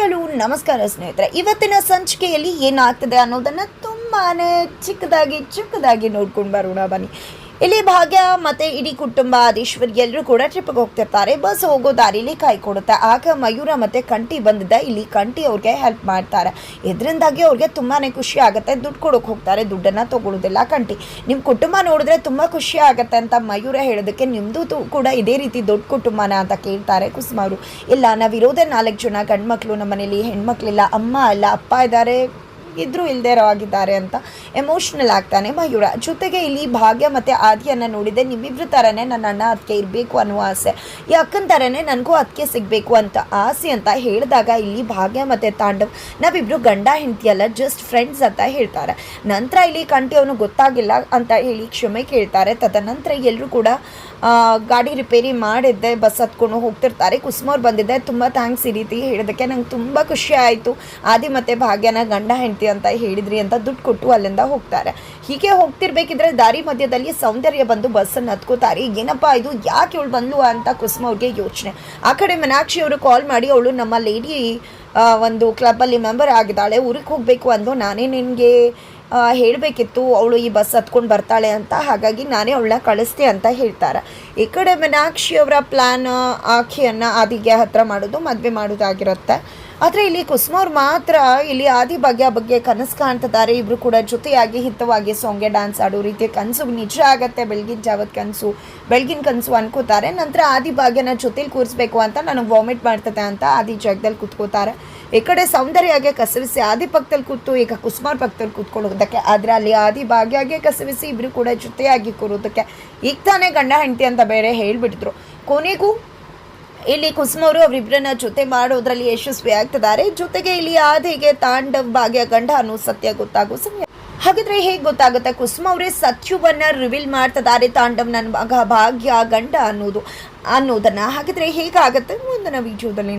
ಹಾಯಲು ನಮಸ್ಕಾರ ಸ್ನೇಹಿತರೆ. ಇವತ್ತಿನ ಸಂಚಿಕೆಯಲ್ಲಿ ಏನಾಗ್ತದೆ ಅನ್ನೋದನ್ನ ತುಂಬಾನೇ ಚಿಕ್ಕದಾಗಿ ಚಿಕ್ಕದಾಗಿ ನೋಡ್ಕೊಂಡು ಬರೋಣ ಬನ್ನಿ. ಇಲ್ಲಿ ಭಾಗ್ಯ ಮತ್ತೆ ಇಡೀ ಕುಟುಂಬ ಆದೀಶ್ವರ್ ಎಲ್ಲರೂ ಕೂಡ ಟ್ರಿಪ್ಗೆ ಹೋಗ್ತಿರ್ತಾರೆ. ಬಸ್ ಹೋಗೋ ದಾರಿಲಿ ಕೈ ಕೊಡುತ್ತೆ. ಆಗ ಮಯೂರ ಮತ್ತೆ ಕಂಟಿ ಬಂದಿದ್ದ ಇಲ್ಲಿ ಕಂಟಿ ಅವ್ರಿಗೆ ಹೆಲ್ಪ್ ಮಾಡ್ತಾರೆ. ಇದರಿಂದಾಗಿ ಅವ್ರಿಗೆ ತುಂಬಾನೇ ಖುಷಿ ಆಗುತ್ತೆ. ದುಡ್ಡು ಕೊಡೋಕೆ ಹೋಗ್ತಾರೆ. ದುಡ್ಡನ್ನ ತಗೊಳ್ಳೋದಿಲ್ಲ ಕಂಟಿ ನಿಮ್ಮ ಕುಟುಂಬ ನೋಡಿದ್ರೆ ತುಂಬಾ ಖುಷಿ ಆಗುತ್ತೆ ಅಂತ ಮಯೂರ ಹೇಳೋದಕ್ಕೆ ನಿಮ್ಮದು ಕೂಡ ಇದೇ ರೀತಿ ದೊಡ್ಡ ಕುಟುಂಬನ ಅಂತ ಕೇಳ್ತಾರೆ ಕುಸುಮ ಅವರು ಇಲ್ಲ, ನಾವಿರೋದೇ ನಾಲ್ಕು ಜನ ಗಂಡ್ಮಕ್ಳು ನಮ್ಮ ಮನೇಲಿ ಹೆಣ್ಮಕ್ಳಿಲ್ಲ, ಅಮ್ಮ ಇಲ್ಲ, ಅಪ್ಪ ಇದ್ದಾರೆ. ಇದ್ರೂ ಇಲ್ಲದೆ ಆಗಿದ್ದಾರೆ ಅಂತ ಎಮೋಷ್ನಲ್ ಆಗ್ತಾನೆ. ಮಯೂರ, ಜೊತೆಗೆ ಇಲ್ಲಿ ಭಾಗ್ಯ ಮತ್ತು ಆದಿಯನ್ನು ನೋಡಿದೆ ನಿಮ್ಮಿಬ್ಬರ ಥರನೇ ನನ್ನ ಅಣ್ಣ ಅದಕ್ಕೆ ಇರಬೇಕು ಅನ್ನೋ ಆಸೆ. ಈ ಅಕ್ಕನ ಥರನೇ ನನಗೂ ಅದಕ್ಕೆ ಸಿಗಬೇಕು ಅಂತ ಆಸೆ ಅಂತ ಹೇಳಿದಾಗ ಇಲ್ಲಿ ಭಾಗ್ಯ ಮತ್ತು ತಾಂಡವ್ ನಾವಿಬ್ಬರು ಗಂಡ, ಹೆಂಡತಿ ಅಲ್ಲ ಜಸ್ಟ್ ಫ್ರೆಂಡ್ಸ್ ಅಂತ ಹೇಳ್ತಾರೆ. ನಂತರ ಇಲ್ಲಿ ಕಂಟಿ ಅವನು ಗೊತ್ತಾಗಿಲ್ಲ ಅಂತ ಹೇಳಿ ಕ್ಷಮೆ ಕೇಳ್ತಾರೆ. ತದನಂತರ ಎಲ್ಲರೂ ಕೂಡ ಗಾಡಿ ರಿಪೇರಿ ಮಾಡಿದ್ದೆ, ಬಸ್ ಹತ್ಕೊಂಡು ಹೋಗ್ತಿರ್ತಾರೆ. ಕುಸುಮವ್ರು ಬಂದಿದ್ದೆ, ತುಂಬ ಥ್ಯಾಂಕ್ಸ್ ಈ ರೀತಿ ಹೇಳಿದ್ದಕ್ಕೆ ನಂಗೆ ತುಂಬ ಖುಷಿ ಆಯಿತು. ಆದಿ ಮತ್ತು ಭಾಗ್ಯನ ಗಂಡ, ಹೆಂಡತಿ ಅಂತ ಹೇಳಿದ್ರಿ ಅಂತ ದುಡ್ಡು ಕೊಟ್ಟು ಅಲ್ಲಿಂದ ಹೋಗ್ತಾರೆ. ಹೀಗೆ ಹೋಗ್ತಿರ್ಬೇಕಿದ್ರೆ ದಾರಿ ಮಧ್ಯದಲ್ಲಿ ಸೌಂದರ್ಯ ಬಂದು ಬಸ್ಸನ್ನು ಹತ್ಕೋತಾರೆ. ಏನಪ್ಪಾ ಇದು? ಯಾಕೆ ಇವಳು ಬಂದ್ಲು ಅಂತ ಕುಸುಮ ಅವ್ರಿಗೆ ಯೋಚನೆ. ಆ ಕಡೆ ಮೀನಾಕ್ಷಿ ಅವರು ಕಾಲ್ ಮಾಡಿ, ಅವಳು ನಮ್ಮ ಲೇಡಿ ಒಂದು ಕ್ಲಬ್ಬಲ್ಲಿ ಮೆಂಬರ್ ಆಗಿದ್ದಾಳೆ. ಊರಿಗೆ ಹೋಗಬೇಕು ಅಂದು ನಾನೇ ನಿನಗೆ ಹೇಳಬೇಕಿತ್ತು. ಅವಳು ಈ ಬಸ್ ಹತ್ಕೊಂಡು ಬರ್ತಾಳೆ ಅಂತ. ಹಾಗಾಗಿ ನಾನೇ ಅವಳನ್ನ ಕಳಿಸ್ತೆ ಅಂತ ಹೇಳ್ತಾರೆ. ಈ ಕಡೆ ಮೀನಾಕ್ಷಿ ಅವರ ಪ್ಲ್ಯಾನ್ ಆಕೆಯನ್ನು ಆದಿಗೆ ಹತ್ರ ಮಾಡೋದು, ಮದುವೆ ಮಾಡೋದಾಗಿರುತ್ತೆ. ಆದರೆ ಇಲ್ಲಿ ಕುಸುಮವ್ರು ಮಾತ್ರ ಇಲ್ಲಿ ಆದಿ ಭಾಗ್ಯ ಬಗ್ಗೆ ಕನಸು ಕಾಣ್ತಿದ್ದಾರೆ. ಇಬ್ಬರು ಕೂಡ ಜೊತೆಯಾಗಿ ಹಿತವಾಗಿ ಸಾಂಗ್ಗೆ ಡ್ಯಾನ್ಸ್ ಆಡೋ ರೀತಿಯ ಕನಸು ನಿಜ ಆಗುತ್ತೆ. ಬೆಳಗಿನ ಜಾವದ ಕನಸು, ಬೆಳಗಿನ ಕನಸು ಅನ್ಕೋತಾರೆ. ನಂತರ ಆದಿ ಭಾಗ್ಯನ ಜೊತೆಲಿ ಕೂರಿಸ್ಬೇಕು ಅಂತ ನನಗೆ ವಾಮಿಟ್ ಮಾಡ್ತದೆ ಅಂತ ಆದಿ ಜಾಗದಲ್ಲಿ ಕೂತ್ಕೋತಾರೆ. ಈ ಕಡೆ ಸೌಂದರ್ಯಗೆ ಕಸವಿಸಿ ಆದಿ ಪಕ್ಕದಲ್ಲಿ ಕೂತು, ಈಗ ಕುಸುಮಾರ್ ಪಕ್ಕದಲ್ಲಿ ಕೂತ್ಕೊಳ್ಳೋದಕ್ಕೆ. ಆದರೆ ಅಲ್ಲಿ ಆದಿ ಭಾಗ್ಯಾಗೆ ಕಸವಿಸಿ ಇಬ್ಬರು ಕೂಡ ಜೊತೆಯಾಗಿ ಕೂರೋದಕ್ಕೆ. ಈಗ ತಾನೇ ಗಂಡ ಹೆಂಡತಿ ಅಂತ ಬೇರೆ ಹೇಳಿಬಿಟ್ರು ಕೊನೆಗೂ ಇಲ್ಲಿ ಕುಸುಮವರು ಅವರಿಬ್ಬರನ್ನ ಜೊತೆ ಮಾಡೋದ್ರಲ್ಲಿ ಯಶಸ್ವಿ ಆಗ್ತಿದ್ದಾರೆ. ಜೊತೆಗೆ ಇಲ್ಲಿ ಆದಿಗೆ ತಾಂಡವ್ ಭಾಗ್ಯ ಗಂಡ ಅನ್ನೋ ಸತ್ಯ ಗೊತ್ತಾಗೋ ಸಮಯ ಹಾಗಾದ್ರೆ ಹೇಗೆ ಗೊತ್ತಾಗುತ್ತೆ? ಕುಸುಮ ಅವರೇ ಸತ್ಯವನ್ನ ರಿವೀಲ್ ಮಾಡ್ತಿದ್ದಾರೆ ತಾಂಡವ್ ನನ್ನ ಮಗ ಭಾಗ್ಯ ಗಂಡ ಅನ್ನೋದು ಅನ್ನೋದನ್ನ. ಹಾಗಿದ್ರೆ ಹೇಗಾಗುತ್ತೆ? ಮುಂದಿನ ವಿಡಿಯೋದಲ್ಲಿ